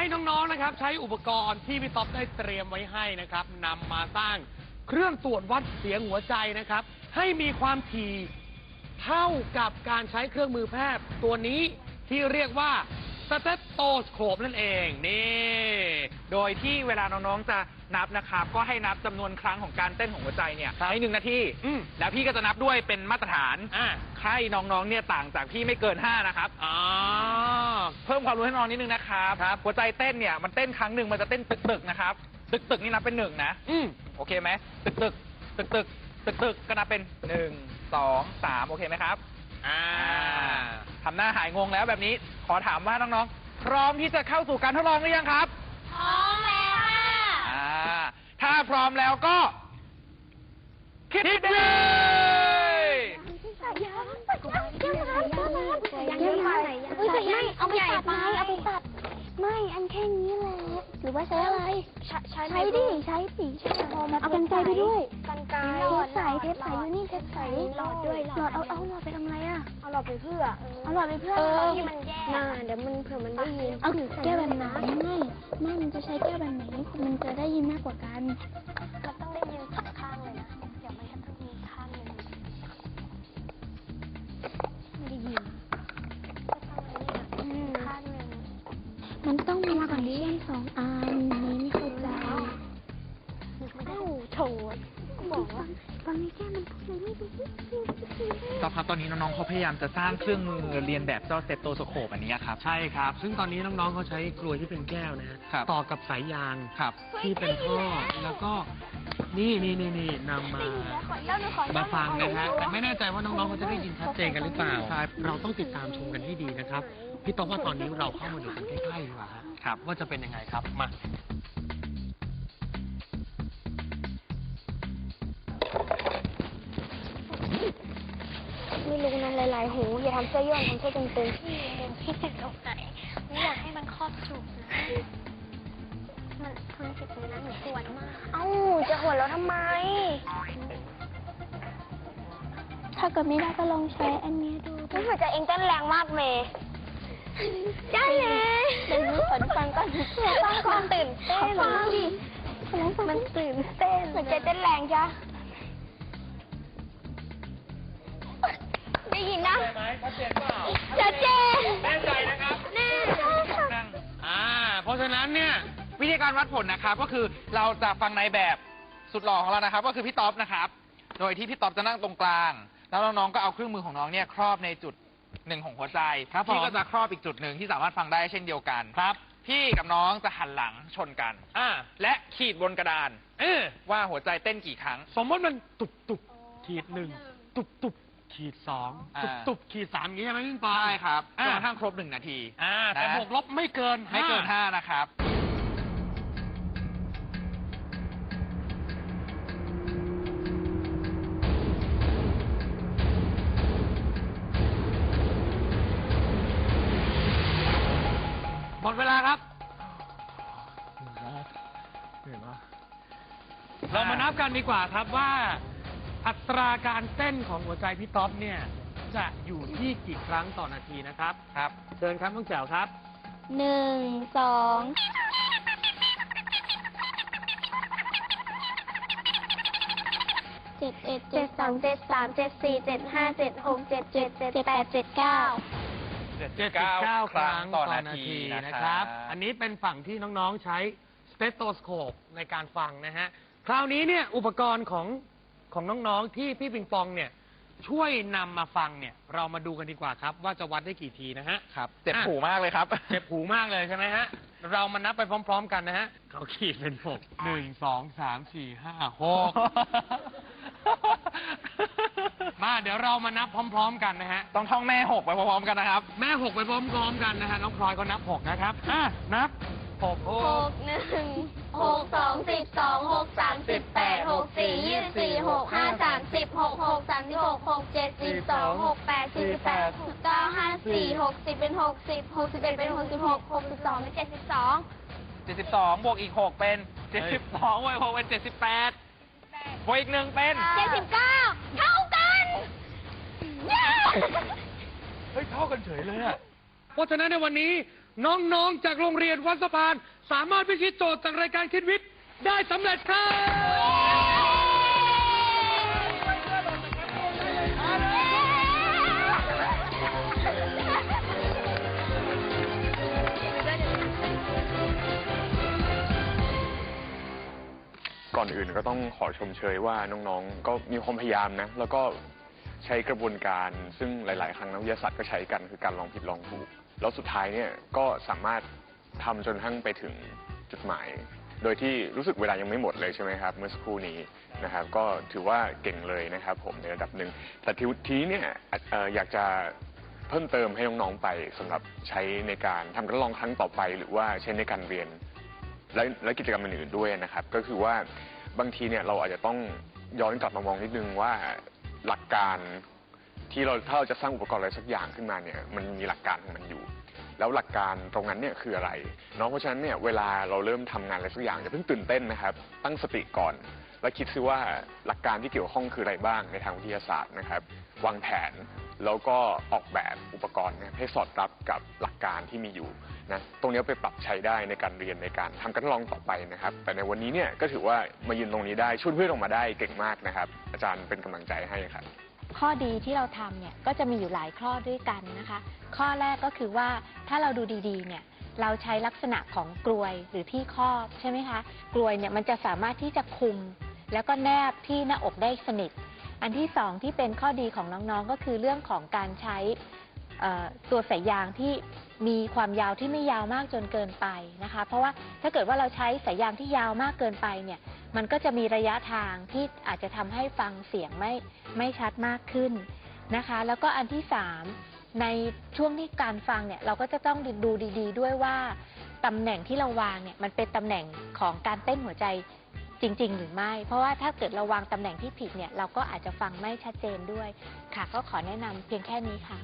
ให้น้องๆนะครับ ใช้อุปกรณ์ที่พี่ต๊อบได้เตรียมไว้ให้นะครับนำมาสร้างเครื่องตรวจวัดเสียงหัวใจนะครับ ให้มีความถี่เท่ากับการใช้เครื่องมือแพทย์ตัวนี้ที่เรียกว่าสเตตโตสโคปนั่นเองนี่ โดยที่เวลาน้องๆจะนับนะครับ ก็ให้นับจำนวนครั้งของการเต้นของหัวใจเนี่ยในหนึ่งนาทีอืม แล้วพี่ก็จะนับด้วยเป็นมาตรฐานอ่าให้น้องๆเนี่ยต่างจากพี่ไม่เกิน 5 นะครับ อ๋อ เพิ่มความรู้ให้น้องนิดนึงนะครับครับ หัวใจเต้นเนี่ยมันเต้นครั้งหนึ่งมันจะเต้นตึกๆนะครับ ตึกๆนี่นับเป็นหนึ่งนะ อืม โอเคไหมตึกตึกตึกตึกตึกตึกก็นับเป็นหนึ่งสองสามโอเคไหมครับอ่า ทำหน้าหายงงแล้วแบบนี้ขอถามว่าน้องๆ พร้อมที่จะเข้าสู่การทดลองหรือยังครับ พร้อมแล้วค่ะอ่าถ้าพร้อมแล้วก็ คิดเลยใส่ยางใส่ยางแก้วน้ำแก้วน้ำใส่ยางเยอะไปใส่ยางเอาไปตัดไหมเอาไปตัดไม่อันแค่นี้แหละหรือว่าใช้อะไร ใช้ใช้ดิใช้สิใช้เอากันไกลไปด้วยกันไกลเทปใสเทปใสอยู่นี่เทปใสหลอดด้วยหลอดเอาเอาหลอดไปทำอะไรอะเอาหลอดไปเพื่อเอาหลอดไปเพื่อเออะไรอที่มันแย่น่าเดี๋ยวมันเผื่อมันได้ยินเอาแก้วแบบไหนไม่ ไม่มันจะใช้แก้วแบบไหน มันจะได้ยินมากกว่ากันมันต้องได้ยิน ครับ ตอนนี้น้องๆเขาพยายามจะสร้างเครื่องมือเรียนแบบเจ้าเซตโตสโคปอันนี้ครับ ใช่ครับ ซึ่งตอนนี้น้องๆเขาใช้กลวยที่เป็นแก้วนะฮะครับ ต่อกับสายยางครับที่เป็นท่อแล้วก็นี่นี่นี่นี่นำมาขอเล่าหน่อยขอมาเล่าหน่ฟัอยงนะฮะแต่ไม่แน่ใจว่าน้องๆเขาจะได้ยินชัดเจนกันหรือเปล่าครับเราต้องติดตามชมกันให้ดีนะครับ พี่ต๊อกว่าตอนนี้เราเข้ามาดูกันใกล้ๆดีกว่าฮะครับว่าจะเป็นยังไงครับมา ม่รู้นะหลายๆ หู อย่าทำเสื้อย่นทำเสื้อตึงๆพี่ตกใจไม่อยากให้มันครอบจุกนะ มันทำผิดตรงนั้นหนูปวดมากเอ้า จะหัวเราะทำไม ถ้าเกิดไม่ได้ก็ลองใช้อันนี้ดูรู้สึกจะเองเต้นแรงมากเมย์ใช่เลยเดี๋ยวหนูขอฟังก่อนฟังก่อนตื่นเต้นฟังดิมันตื่นเต้นหัวใจเต้นแรงจ้ะ ชัดเจนเปล่าชัดเจนแน่ใจนะครับแน่ค่ะนั่งอ่า เพราะฉะนั้นเนี่ยวิธีการวัดผลนะครับ ก็คือเราจะฟังในแบบสุดหล่อของเรานะครับ ก็คือพี่ต๊อบนะครับ โดยที่พี่ต๊อบจะนั่งตรงกลาง แล้วน้องๆก็เอาเครื่องมือของน้องเนี่ยครอบในจุดหนึ่งของหัวใจครับผมพี่ก็จะครอบอีกจุดหนึ่งที่สามารถฟังได้เช่นเดียวกันครับ พี่กับน้องจะหันหลังชนกันอ่าและขีดบนกระดานเออว่าหัวใจเต้นกี่ครั้ง สมมติมันตุบตุบขีดหนึ่งตุบตุบ ขีดสองอ่า ตุบตุบขีดสามอย่างนี้ใช่ไหมพี่ปอ ใช่ครับจอ่า นกระทั่งครบหนึ่งนาทีอ่าแต่นะบวกลบไม่เกินไม่เกินห้านะครับ หมดเวลาครับ เรามานับกันดีกว่าครับว่า อัตราการเต้นของหัวใจพี่ต๊อบเนี่ยจะอยู่ที่กี่ครั้งต่อนาทีนะครับครับ เชิญครับน้องแจ๋วครับหนึ่งสองเจ็ดเอ็ดเจ็เจ็ดดสองเจ็ดสามเจ็ดสี่เจ็ดห้าเจ็ดหกเจ็ดเจ็ดเจ็ดแปดเจ็ดเก้า79 ครั้งต่อนาทีนะนะคครัรับบอันนี้เป็นฝั่งที่น้องๆใช้สเตโตสโคปในการฟังนะฮะ คราวนี้เนี่ยอุปกรณ์ของ ของน้องๆที่พี่ปิงปองเนี่ย ช่วยนำมาฟังเนี่ย เรามาดูกันดีกว่าครับ ว่าจะวัดได้กี่ทีนะฮะ ครับ เจ็บอะหูมากเลยครับ เจ็บหูมากเลยใช่ไหมฮะ เรามานับไปพร้อม ๆ กันนะฮะ เขาขีดเป็นหกหนึ่งสองสามสี่ห้าหกมาเดี๋ยวเรามานับพร้อม ๆ กันนะฮะ ต้องท่องแม่หกไปพร้อมๆกันนะครับ แม่หกไปพร้อมๆกันนะฮะน้องพลอยก็นับหกนะครับอะนับ หกหกหนึ่งหกสองสิบสองหกสามสิบแปดหกสี่ยี่สี่หกห้าสามสิบหกหกสามสิบหกหกเจ็ดสิบสองหกแปดสี่สิบแปดหกเก้าห้าสี่หกสิบเป็นหกสิบหกสิบเอ็ดเป็นหกสิบหกหกสิบสองเป็นเจ็ดสิบสองเจ็ดสิบสองบวกอีกหกเป็นเจ็ดสิบสองบวกอีกหกเป็นเจ็ดสิบแปดบวกอีกหนึ่งเป็นเจ็ดสิบเก้าเท่ากันเย้เฮ้ยเท่ากันเฉยเลยอะเพราะฉะนั้นในวันนี้ น้องๆ จากโรงเรียนวัดสะพาน สามารถพิชิตโจทย์จากรายการคิดวิทย์ได้สำเร็จครับก่อนอื่นก็ต้องขอชมเชยว่าน้องๆ ก็มีความพยายามนะ แล้วก็ใช้กระบวนการซึ่งหลาย ๆ ครั้งนักวิทยาศาสตร์ก็ใช้กันคือการลองผิดลองถูก แล้วสุดท้ายเนี่ยก็สามารถทำจนทั่งไปถึงจุดหมาย โดยที่รู้สึกเวลายังไม่หมดเลยใช่ไหมครับ เมื่อสักครู่นี้นะครับ ก็ถือว่าเก่งเลยนะครับ ผมในระดับหนึ่งแต่ทีทีนี้เนี่ยเอ่ออยากจะเพิ่มเติมให้น้องๆไปสำหรับใช้ในการทำการทดลองครั้งต่อไป หรือว่าใช้ในการเรียน และและกิจกรรมอื่นๆด้วยนะครับ ก็คือว่าบางทีเนี่ยเราอาจจะต้องย้อนกลับมามองนิดนึงว่าหลักการ ที่เราถ้าเราจะสร้างอุปกรณ์อะไรสักอย่างขึ้นมาเนี่ยมันมีหลักการของมันอยู่ แล้วหลักการตรงนั้นเนี่ยคืออะไรเนาะเพราะฉะนั้นเนี่ยเวลาเราเริ่มทำงานอะไรสักอย่างอย่าเพิ่งตื่นเต้นนะครับ ตั้งสติก่อน และคิดซิว่าหลักการที่เกี่ยวข้องคืออะไรบ้างในทางวิทยาศาสตร์นะครับวางแผนแล้วก็ออกแบบอุปกรณ์เนี่ยให้สอดรับกับหลักการที่มีอยู่นะตรงนี้ไปปรับใช้ได้ในการเรียนในการทำการทดลองต่อไปนะครับ แต่ในวันนี้เนี่ยก็ถือว่ามายืนตรงนี้ได้ช่วยเพื่อนออกมาได้เก่งมากนะครับ อาจารย์เป็นกำลังใจให้ครับ ข้อดีที่เราทำเนี่ยก็จะมีอยู่หลายข้อด้วยกันนะคะ ข้อแรกก็คือว่าถ้าเราดูดีๆเนี่ยเราใช้ลักษณะของกลวยหรือที่ครอบใช่ไหมคะกลวยเนี่ยมันจะสามารถที่จะคุม แล้วก็แนบที่หน้าอกได้สนิท อันที่สองที่เป็นข้อดีของน้องๆก็คือเรื่องของการใช้ ตัวสายยางที่มีความยาวที่ไม่ยาวมากจนเกินไปนะคะ เพราะว่าถ้าเกิดว่าเราใช้สายยางที่ยาวมากเกินไปเนี่ยมันก็จะมีระยะทางที่อาจจะทำให้ฟังเสียงไม่ไม่ชัดมากขึ้นนะคะ แล้วก็อันที่สามในช่วงที่การฟังเนี่ยเราก็จะต้องดูดี ๆ ด้วยว่าตำแหน่งที่เราวางเนี่ยมันเป็นตำแหน่งของการเต้นหัวใจ จริง ๆ หรือไม่ เพราะว่าถ้าเกิดเราวางตำแหน่งที่ผิดเนี่ยเราก็อาจจะฟังไม่ชัดเจนด้วยค่ะ ก็ขอแนะนำเพียงแค่นี้ค่ะ